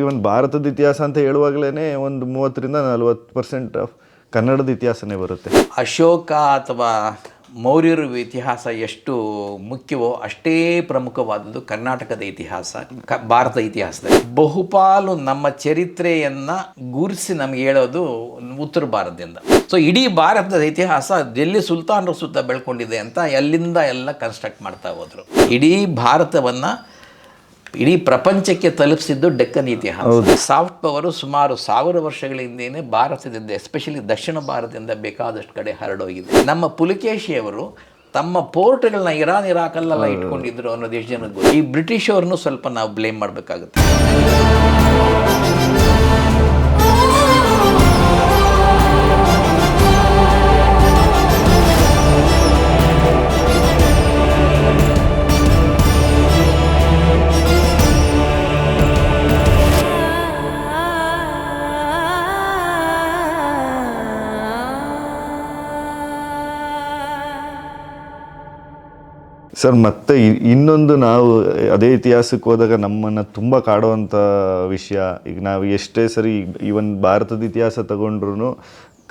ಇವನ್ ಭಾರತದ ಇತಿಹಾಸ ಅಂತ ಹೇಳುವಾಗಲೇ ಒಂದು ಮೂವತ್ತರಿಂದ ನಲ್ವತ್ತು ಪರ್ಸೆಂಟ್ ಆಫ್ ಕನ್ನಡದ ಇತಿಹಾಸನೇ ಬರುತ್ತೆ. ಅಶೋಕ ಅಥವಾ ಮೌರ್ಯರ ಇತಿಹಾಸ ಎಷ್ಟು ಮುಖ್ಯವೋ ಅಷ್ಟೇ ಪ್ರಮುಖವಾದದ್ದು ಕರ್ನಾಟಕದ ಇತಿಹಾಸ, ಕ ಭಾರತ ಇತಿಹಾಸದಲ್ಲಿ. ಬಹುಪಾಲು ನಮ್ಮ ಚರಿತ್ರೆಯನ್ನು ಗುರುಸಿ ನಮಗೆ ಹೇಳೋದು ಉತ್ತರ ಭಾರತದಿಂದ. ಸೊ ಇಡೀ ಭಾರತದ ಇತಿಹಾಸ ಡೆಲ್ಲಿ ಸುಲ್ತಾನರ ಸುತ್ತ ಬೆಳ್ಕೊಂಡಿದೆ ಅಂತ ಎಲ್ಲಿಂದ ಎಲ್ಲ ಕನ್ಸ್ಟ್ರಕ್ಟ್ ಮಾಡ್ತಾ ಹೋದರು. ಇಡೀ ಭಾರತವನ್ನು ಇಡೀ ಪ್ರಪಂಚಕ್ಕೆ ತಲುಪಿಸಿದ್ದು ಡೆಕ್ಕನ್ ಇತಿಹಾಸ. ಸಾಫ್ಟ್ ಪವರು ಸುಮಾರು ಸಾವಿರ ವರ್ಷಗಳ ಹಿಂದೆಯೇ ಭಾರತದಿಂದ ಎಸ್ಪೆಷಲಿ ದಕ್ಷಿಣ ಭಾರತದಿಂದ ಬೇಕಾದಷ್ಟು ಕಡೆ ಹರಡೋಗಿದೆ. ನಮ್ಮ ಪುಲಿಕೇಶಿಯವರು ತಮ್ಮ ಪೋರ್ಟ್ಗಳನ್ನ ಇರಾನ್ ಇರಾಕಲ್ಲೆಲ್ಲ ಇಟ್ಕೊಂಡಿದ್ರು ಅನ್ನೋದು ಎಷ್ಟು ಜನಕ್ಕೆ ಈ ಬ್ರಿಟಿಷ್ ಅವ್ರನ್ನೂ ಸ್ವಲ್ಪ ನಾವು ಬ್ಲೇಮ್ ಮಾಡಬೇಕಾಗುತ್ತೆ. ಸರ್ ಮತ್ತೆ ಇನ್ನೊಂದು ನಾವು ಅದೇ ಇತಿಹಾಸಕ್ಕೆ ಹೋದಾಗ ನಮ್ಮನ್ನು ತುಂಬ ಕಾಡುವಂಥ ವಿಷಯ. ಈಗ ನಾವು ಎಷ್ಟೇ ಸರಿ ಈವನ್ ಭಾರತದ ಇತಿಹಾಸ ತಗೊಂಡ್ರು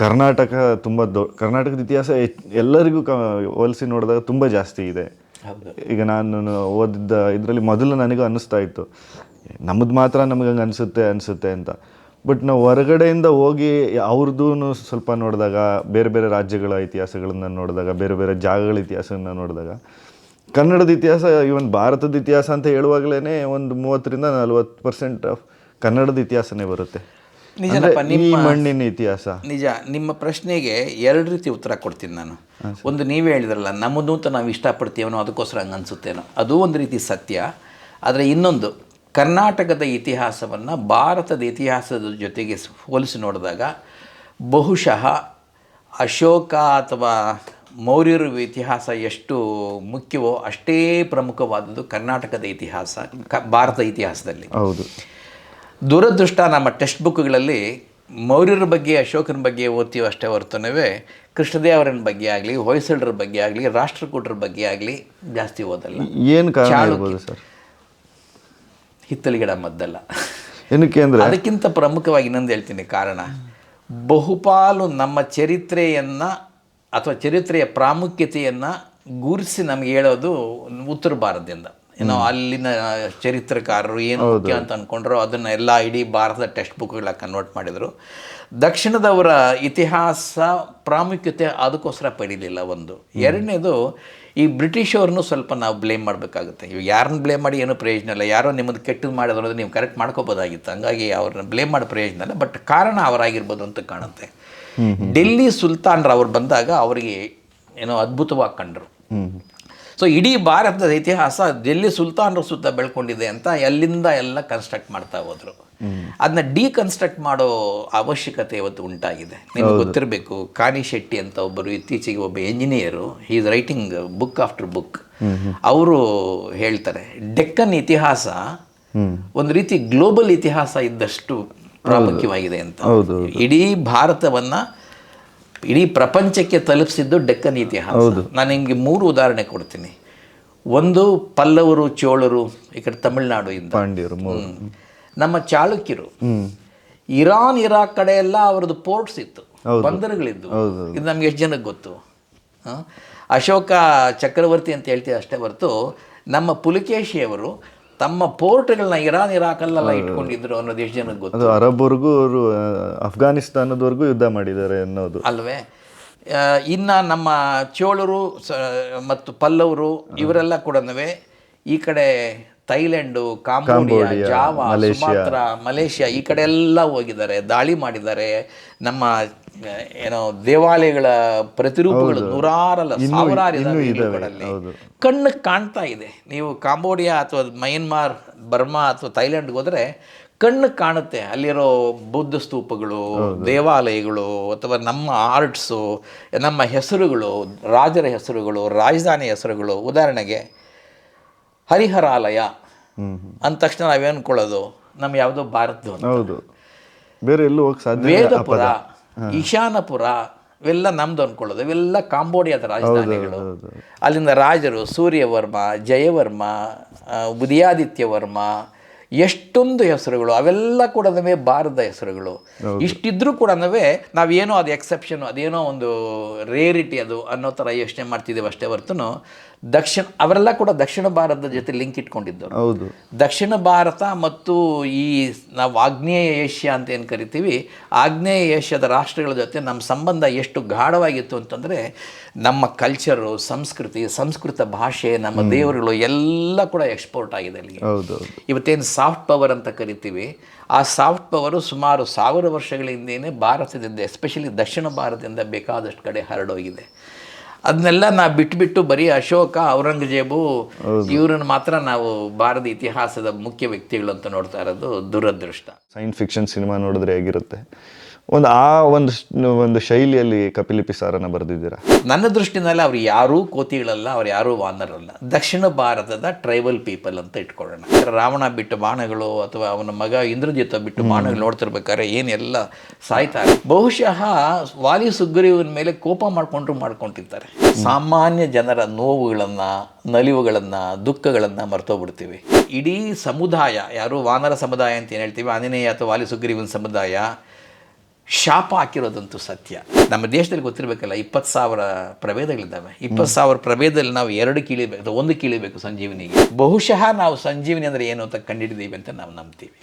ಕರ್ನಾಟಕ ತುಂಬ ದೊ ಕರ್ನಾಟಕದ ಇತಿಹಾಸ ಎಲ್ಲರಿಗೂ ಕ ಹೋಲಿಸಿ ನೋಡಿದಾಗ ತುಂಬ ಜಾಸ್ತಿ ಇದೆ. ಈಗ ನಾನು ಓದಿದ್ದ ಇದರಲ್ಲಿ ಮೊದಲು ನನಗೂ ಅನ್ನಿಸ್ತಾ ಇತ್ತು. ನಮ್ಮದು ಮಾತ್ರ ನಮಗೆ ಹಂಗೆ ಅನಿಸುತ್ತೆ ಅನಿಸುತ್ತೆ ಅಂತ. ಬಟ್ ನಾವು ಹೊರಗಡೆಯಿಂದ ಹೋಗಿ ಅವ್ರದ್ದು ಸ್ವಲ್ಪ ನೋಡಿದಾಗ ಬೇರೆ ಬೇರೆ ರಾಜ್ಯಗಳ ಇತಿಹಾಸಗಳನ್ನು ನೋಡಿದಾಗ ಬೇರೆ ಬೇರೆ ಜಾಗಗಳ ಇತಿಹಾಸವನ್ನು ನೋಡಿದಾಗ ಕನ್ನಡದ ಇತಿಹಾಸ ಇವನ್ ಭಾರತದ ಇತಿಹಾಸ ಅಂತ ಹೇಳುವಾಗಲೇ ಒಂದು ಮೂವತ್ತರಿಂದ ನಲ್ವತ್ತು ಪರ್ಸೆಂಟ್ ಆಫ್ ಕನ್ನಡದ ಇತಿಹಾಸನೇ ಬರುತ್ತೆ. ನಿಜನಪ್ಪ ನಿಮ್ಮ ಮಣ್ಣಿನ ಇತಿಹಾಸ. ನಿಜ ನಿಮ್ಮ ಪ್ರಶ್ನೆಗೆ ಎರಡು ರೀತಿ ಉತ್ತರ ಕೊಡ್ತೀನಿ ನಾನು. ಒಂದು ನೀವೇ ಹೇಳಿದ್ರಲ್ಲ ನಮ್ಮದು ಅಂತ ನಾವು ಇಷ್ಟಪಡ್ತೀವನೋ ಅದಕ್ಕೋಸ್ಕರ ಹಂಗೆ ಅನಿಸುತ್ತೇನೋ. ಅದು ಒಂದು ರೀತಿ ಸತ್ಯ. ಆದರೆ ಇನ್ನೊಂದು ಕರ್ನಾಟಕದ ಇತಿಹಾಸವನ್ನು ಭಾರತದ ಇತಿಹಾಸದ ಜೊತೆಗೆ ಹೋಲಿಸಿ ನೋಡಿದಾಗ ಬಹುಶಃ ಅಶೋಕ ಅಥವಾ ಮೌರ್ಯರ ಇತಿಹಾಸ ಎಷ್ಟು ಮುಖ್ಯವೋ ಅಷ್ಟೇ ಪ್ರಮುಖವಾದದ್ದು ಕರ್ನಾಟಕದ ಇತಿಹಾಸ ಕ ಭಾರತ ಇತಿಹಾಸದಲ್ಲಿ. ಹೌದು. ದುರದೃಷ್ಟ ನಮ್ಮ ಟೆಕ್ಸ್ಟ್ ಬುಕ್ಗಳಲ್ಲಿ ಮೌರ್ಯರ ಬಗ್ಗೆ ಅಶೋಕನ ಬಗ್ಗೆ ಓದ್ತೀವಿ ಅಷ್ಟೇ ಹೊರತುನವೇ ಕೃಷ್ಣದೇವರನ ಬಗ್ಗೆ ಆಗಲಿ ಹೊಯ್ಸಳರ ಬಗ್ಗೆ ಆಗಲಿ ರಾಷ್ಟ್ರಕೂಟರ ಬಗ್ಗೆ ಆಗಲಿ ಜಾಸ್ತಿ ಓದಲ್ಲ. ಏನು ಕಾರಣ. ಸರ್? ಹಿತ್ತಲಿಗಿಡ ಮದ್ದಲ್ಲ. ಏನಕ್ಕೆ ಅಂದರೆ? ಅದಕ್ಕಿಂತ ಪ್ರಮುಖವಾಗಿ ಇನ್ನೊಂದು ಹೇಳ್ತೀನಿ ಕಾರಣ. ಬಹುಪಾಲು ನಮ್ಮ ಚರಿತ್ರೆಯನ್ನು ಅಥವಾ ಚರಿತ್ರೆಯ ಪ್ರಾಮುಖ್ಯತೆಯನ್ನು ಗುರುಸಿ ನಮಗೆ ಹೇಳೋದು ಉತ್ತರ ಭಾರತದಿಂದ. ಏನೋ ಅಲ್ಲಿನ ಚರಿತ್ರಕಾರರು ಏನು ಮುಖ್ಯ ಅಂತ ಅಂದ್ಕೊಂಡ್ರು ಅದನ್ನು ಎಲ್ಲ ಇಡೀ ಭಾರತದ ಟೆಕ್ಸ್ಟ್ ಬುಕ್ಗಳ ಕನ್ವರ್ಟ್ ಮಾಡಿದರು. ದಕ್ಷಿಣದವರ ಇತಿಹಾಸ ಪ್ರಾಮುಖ್ಯತೆ ಅದಕ್ಕೋಸ್ಕರ ಪಡೀಲಿಲ್ಲ ಒಂದು. ಎರಡನೇದು ಈ ಬ್ರಿಟಿಷವ್ರನ್ನೂ ಸ್ವಲ್ಪ ನಾವು ಬ್ಲೇಮ್ ಮಾಡಬೇಕಾಗುತ್ತೆ. ಇವಾಗ ಯಾರನ್ನ ಬ್ಲೇಮ್ ಮಾಡಿ ಏನೂ ಪ್ರಯೋಜನ ಇಲ್ಲ. ಯಾರೋ ನಿಮ್ಮದು ಕೆಟ್ಟದ್ದು ಮಾಡೋದು ಅನ್ನೋದು ನೀವು ಕರೆಕ್ಟ್ ಮಾಡ್ಕೋಬೋದಾಗಿತ್ತು. ಹಂಗಾಗಿ ಅವ್ರನ್ನ ಬ್ಲೇಮ್ ಮಾಡೋ ಪ್ರಯೋಜನ ಇಲ್ಲ. ಬಟ್ ಕಾರಣ ಅವರಾಗಿರ್ಬೋದು ಅಂತ ಕಾಣುತ್ತೆ. ಡೆಲ್ಲಿ ಸುಲ್ತಾನ್ರ ಅವ್ರು ಬಂದಾಗ ಅವರಿಗೆ ಏನೋ ಅದ್ಭುತವಾಗಿ ಕಂಡರು. ಸೊ ಇಡೀ ಭಾರತದ ಇತಿಹಾಸ ಡೆಲ್ಲಿ ಸುಲ್ತಾನ್ರ ಸುತ್ತ ಬೆಳ್ಕೊಂಡಿದೆ ಅಂತ ಎಲ್ಲಿಂದ ಎಲ್ಲ ಕನ್ಸ್ಟ್ರಕ್ಟ್ ಮಾಡ್ತಾ ಹೋದರು. ಅದನ್ನ ಡಿಕನ್ಸ್ಟ್ರಕ್ಟ್ ಮಾಡೋ ಅವಶ್ಯಕತೆ ಇವತ್ತು ಉಂಟಾಗಿದೆ. ನಿಮ್ಗೆ ಗೊತ್ತಿರಬೇಕು ಕಾನಿ ಶೆಟ್ಟಿ ಅಂತ ಒಬ್ಬರು ಇತ್ತೀಚೆಗೆ ಒಬ್ಬ engineer is writing book after book ಅವರು ಹೇಳ್ತಾರೆ ಡೆಕ್ಕನ್ ಇತಿಹಾಸ ಒಂದು ರೀತಿ ಗ್ಲೋಬಲ್ ಇತಿಹಾಸ ಇದ್ದಷ್ಟು ಪ್ರಾಮುಖ್ಯವಾಗಿದೆ ಅಂತ. ಇಡೀ ಭಾರತವನ್ನ ಇಡೀ ಪ್ರಪಂಚಕ್ಕೆ ತಲುಪಿಸಿದ್ದು ಡೆಕ್ಕನ್ ಇತಿಹಾಸ ನಾನು ನಿಮಗೆ ಮೂರು ಉದಾಹರಣೆ ಕೊಡ್ತೀನಿ. ಒಂದು ಪಲ್ಲವರು ಚೋಳರು ಈ ಕಡೆ ತಮಿಳುನಾಡು ಇಂದ ನಮ್ಮ ಚಾಳುಕ್ಯರು. ಇರಾನ್ ಇರಾಕ್ ಕಡೆ ಎಲ್ಲ ಅವರದ್ದು ಪೋರ್ಟ್ಸ್ ಇತ್ತು. ಬಂದರುಗಳಿದ್ದು ಇದು ನಮ್ಗೆ ಎಷ್ಟು ಜನಕ್ಕೆ ಗೊತ್ತು? ಹ? ಅಶೋಕ ಚಕ್ರವರ್ತಿ ಅಂತ ಹೇಳ್ತೀವಿ ಅಷ್ಟೇ ಹೊರತು ನಮ್ಮ ಪುಲಿಕೇಶಿಯವರು ತಮ್ಮ ಪೋರ್ಟ್ಗಳನ್ನ ಇರಾನ್ ಇರಾಕಲ್ಲೆಲ್ಲ ಇಟ್ಕೊಂಡಿದ್ರು ಅನ್ನೋದು ಎಷ್ಟು ಜನಕ್ಕೆ ಗೊತ್ತು. ಅದು ಅರಬ್ವರೆಗೂ ಅವರು ಅಫ್ಘಾನಿಸ್ತಾನದವರೆಗೂ ಯುದ್ಧ ಮಾಡಿದ್ದಾರೆ ಅನ್ನೋದು. ಅಲ್ವೇ? ಇನ್ನು ನಮ್ಮ ಚೋಳರು ಸ ಮತ್ತು ಪಲ್ಲವರು ಇವರೆಲ್ಲ ಕೂಡ ಈ ಕಡೆ Thailand Cambodia Java Sumatra Malaysia ಈ ಕಡೆ ಎಲ್ಲ ಹೋಗಿದ್ದಾರೆ ದಾಳಿ ಮಾಡಿದ್ದಾರೆ. ನಮ್ಮ ಏನೋ ದೇವಾಲಯಗಳ ಪ್ರತಿರೂಪಗಳು ನೂರಾರಲ್ಲ ಸಾವಿರಾರು ಕಣ್ಣು ಕಾಣ್ತಾ ಇದೆ. ನೀವು ಕಾಂಬೋಡಿಯಾ ಅಥವಾ ಮಯನ್ಮಾರ್ ಬರ್ಮಾ ಅಥವಾ ಥೈಲ್ಯಾಂಡ್ಗೆ ಹೋದರೆ ಕಣ್ಣು ಕಾಣುತ್ತೆ. ಅಲ್ಲಿರೋ ಬುದ್ಧ ಸ್ತೂಪಗಳು ದೇವಾಲಯಗಳು ಅಥವಾ ನಮ್ಮ ಆರ್ಟ್ಸು ನಮ್ಮ ಹೆಸರುಗಳು ರಾಜರ ಹೆಸರುಗಳು ರಾಜಧಾನಿ ಹೆಸರುಗಳು. ಉದಾಹರಣೆಗೆ ಹರಿಹರಾಲಯ. ಅಂದ ತಕ್ಷಣ ನಾವೇನ್ಕೊಳ್ಳೋದು? ನಮ್ಮ ಯಾವುದೋ ಭಾರತದ ಹೌದು. ಬೇರೆ ಎಲ್ಲೂ ಹೋಗ್ ಸಾಧ್ಯ ವೇದಪುರ ಈಶಾನಪುರ ಇವೆಲ್ಲ ನಮ್ದು ಅನ್ಕೊಳ್ಳೋದು. ಇವೆಲ್ಲ ಕಾಂಬೋಡಿಯಾದ ರಾಜಧಾನಿಗಳು. ಅಲ್ಲಿಂದ ರಾಜರು ಸೂರ್ಯವರ್ಮ ಜಯವರ್ಮ ಉದಯಾದಿತ್ಯವರ್ಮ ಉದಯಾದಿತ್ಯ ವರ್ಮ ಎಷ್ಟೊಂದು ಹೆಸರುಗಳು ಅವೆಲ್ಲ ಕೂಡ ಭಾರತದ ಹೆಸರುಗಳು. ಇಷ್ಟಿದ್ರೂ ಕೂಡ ನಾವೇನೋ ಅದು ಎಕ್ಸೆಪ್ಷನ್ ಅದೇನೋ ಒಂದು ರೇರಿಟಿ ಅದು ಅನ್ನೋ ಥರ ಯೋಚನೆ ಮಾಡ್ತಿದ್ದೇವೆ ಅಷ್ಟೇ ಹೊರತು ದಕ್ಷಿಣ ಅವರೆಲ್ಲ ಕೂಡ ದಕ್ಷಿಣ ಭಾರತದ ಜೊತೆ ಲಿಂಕ್ ಇಟ್ಕೊಂಡಿದ್ದರು ಹೌದು. ದಕ್ಷಿಣ ಭಾರತ ಮತ್ತು ಈ ನಾವು ಆಗ್ನೇಯ ಏಷ್ಯಾ ಅಂತ ಏನು ಕರಿತೀವಿ ಆಗ್ನೇಯ ಏಷ್ಯಾದ ರಾಷ್ಟ್ರಗಳ ಜೊತೆ ನಮ್ಮ ಸಂಬಂಧ ಎಷ್ಟು ಗಾಢವಾಗಿತ್ತು ಅಂತಂದರೆ ನಮ್ಮ ಕಲ್ಚರು ಸಂಸ್ಕೃತಿ ಸಂಸ್ಕೃತ ಭಾಷೆ ನಮ್ಮ ದೇವರುಗಳು ಎಲ್ಲ ಕೂಡ ಎಕ್ಸ್ಪೋರ್ಟ್ ಆಗಿದೆ ಅಲ್ಲಿಗೆ. ಇವತ್ತೇನು ಸಾಫ್ಟ್ ಪವರ್ ಅಂತ ಕರಿತೀವಿ. ಆ ಸಾಫ್ಟ್ ಪವರು ಸುಮಾರು ಸಾವಿರ ವರ್ಷಗಳ ಹಿಂದೆಯೇ ಭಾರತದಿಂದ ಎಸ್ಪೆಷಲಿ ದಕ್ಷಿಣ ಭಾರತದಿಂದ ಬೇಕಾದಷ್ಟು ಕಡೆ ಹರಡೋಗಿದೆ. ಅದನ್ನೆಲ್ಲ ನಾವು ಬಿಟ್ಟುಬಿಟ್ಟು ಬರೀ ಅಶೋಕ ಔರಂಗಜೇಬು ಇವ್ರನ್ನ ಮಾತ್ರ ನಾವು ಭಾರತ ಇತಿಹಾಸದ ಮುಖ್ಯ ವ್ಯಕ್ತಿಗಳು ಅಂತ ನೋಡ್ತಾ ಇರೋದು ದುರದೃಷ್ಟ. ಸೈನ್ಸ್ ಫಿಕ್ಷನ್ ಸಿನಿಮಾ ನೋಡಿದ್ರೆ ಹೇಗಿರುತ್ತೆ? ಒಂದು ಆ ಒಂದು ಒಂದು ಶೈಲಿಯಲ್ಲಿ ಕಪಿಲಿಪಿ ಸಾರನ್ನು ಬರೆದಿದ್ದೀರಾ? ನನ್ನ ದೃಷ್ಟಿನಲ್ಲಿ ಅವ್ರು ಯಾರೂ ಕೋತಿಗಳಲ್ಲ ಅವ್ರು ಯಾರೂ ವಾನರಲ್ಲ. ದಕ್ಷಿಣ ಭಾರತದ ಟ್ರೈಬಲ್ ಪೀಪಲ್ ಅಂತ ಇಟ್ಕೊಳ್ಳೋಣ. ರಾವಣ ಬಿಟ್ಟು ಬಾಣಗಳು ಅಥವಾ ಅವನ ಮಗ ಇಂದ್ರಜಿತ ಬಿಟ್ಟು ಬಾಣಗಳು ನೋಡ್ತಿರ್ಬೇಕಾದ್ರೆ ಏನೆಲ್ಲ ಸಾಯ್ತಾರೆ. ಬಹುಶಃ ವಾಲಿ ಸುಗ್ರೀವನ ಮೇಲೆ ಕೋಪ ಮಾಡಿಕೊಂಡ್ರು ಮಾಡ್ಕೊಂಡಿರ್ತಾರೆ ಸಾಮಾನ್ಯ ಜನರ ನೋವುಗಳನ್ನು ನಲಿವುಗಳನ್ನು ದುಃಖಗಳನ್ನು ಮರ್ತೋಗ್ಬಿಡ್ತೀವಿ. ಇಡೀ ಸಮುದಾಯ ಯಾರು ವಾನರ ಸಮುದಾಯ ಅಂತ ಏನು ಹೇಳ್ತೀವಿ ಆಂಜನೇಯ ಅಥವಾ ವಾಲಿ ಸುಗ್ರೀವನ ಸಮುದಾಯ ಶಾಪ ಹಾಕಿರೋದಂತೂ ಸತ್ಯ. ನಮ್ಮ ದೇಶದಲ್ಲಿ ಗೊತ್ತಿರಬೇಕಲ್ಲ ಇಪ್ಪತ್ತು ಸಾವಿರ ಪ್ರಭೇದಗಳಿದ್ದಾವೆ. ಇಪ್ಪತ್ತು ಸಾವಿರ ಪ್ರಭೇದದಲ್ಲಿ ನಾವು ಎರಡು ಕೀಳಿಬೇಕು ಒಂದು ಕೀಳಿಬೇಕು ಸಂಜೀವಿನಿಗೆ. ಬಹುಶಃ ನಾವು ಸಂಜೀವಿನಿ ಅಂದರೆ ಏನು ಅಂತ ಕಂಡಿಡಿದೀವಿ ಅಂತ ನಾವು ನಂಬ್ತೀವಿ.